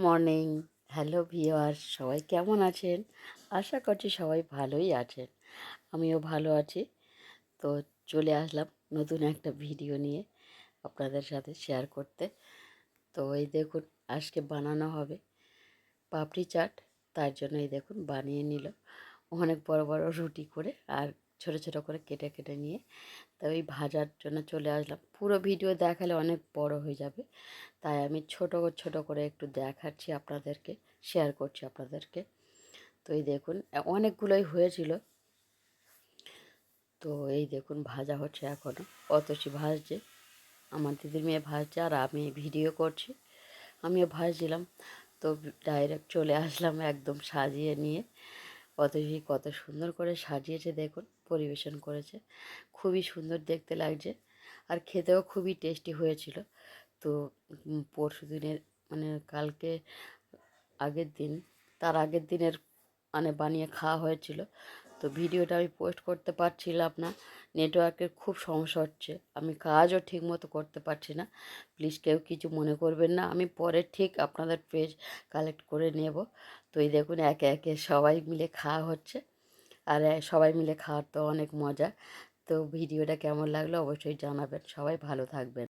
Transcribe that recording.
Morning. Hello ভিওয়ার সবাই কেমন আছেন? আশা করছি সবাই ভালোই আছেন। আমিও ভালো আছি। তো চলে আসলাম নতুন একটা ভিডিও নিয়ে আপনাদের সাথে শেয়ার করতে। তো এই দেখুন, আজকে বানানো হবে পাপড়ি চাট। তার জন্য এই দেখুন বানিয়ে নিল। অনেক বড় বড় রুটি করে আর ছোট ছোট করে কেটে কেটে নিয়ে তো ওই ভাজার জন্য চলে আসলাম। পুরো ভিডিও দেখালে অনেক বড় হয়ে যাবে। তাই আমি ছোট ছোট করে একটু দেখাচ্ছি আপনাদেরকে শেয়ার করছি আপনাদেরকে। তো এই দেখুন অনেকগুলোই হয়েছিল। তো এই দেখুন, ভাজা হচ্ছে এখনও অতসি ভাজছে, আমার দিদির মেয়ে ভাজছে, আর আমি ভিডিও করছি। আমিও ভাজছিলাম। তো ডাইরেক্ট চলে আসলাম একদম সাজিয়ে নিয়ে। অতসি কত সুন্দর করে সাজিয়েছে দেখুন, পরিবেশন করেছে। খুবই সুন্দর দেখতে লাগছে আর খেতেও খুবই টেস্টি হয়েছিল। তো পরশু দিনের মানে কালকে আগের দিন, তার আগের দিনের মানে বানিয়ে খাওয়া হয়েছিল। তো ভিডিওটা আমি পোস্ট করতে পারছিলাম না। নেটওয়ার্কের খুব সমস্যা হচ্ছে। আমি কাজও ঠিক মতো করতে পারছি না। প্লিজ কেউ কিছু মনে করবেন না। আমি পরে ঠিক আপনাদের পেজ কালেক্ট করে নেব। তো এই দেখুন, একে একে সবাই মিলে খাওয়া হচ্ছে। আর সবাই মিলে খাওয়ার তো অনেক মজা। তো ভিডিওটা কেমন লাগল অবশ্যই জানাবেন। সবাই ভালো থাকবেন।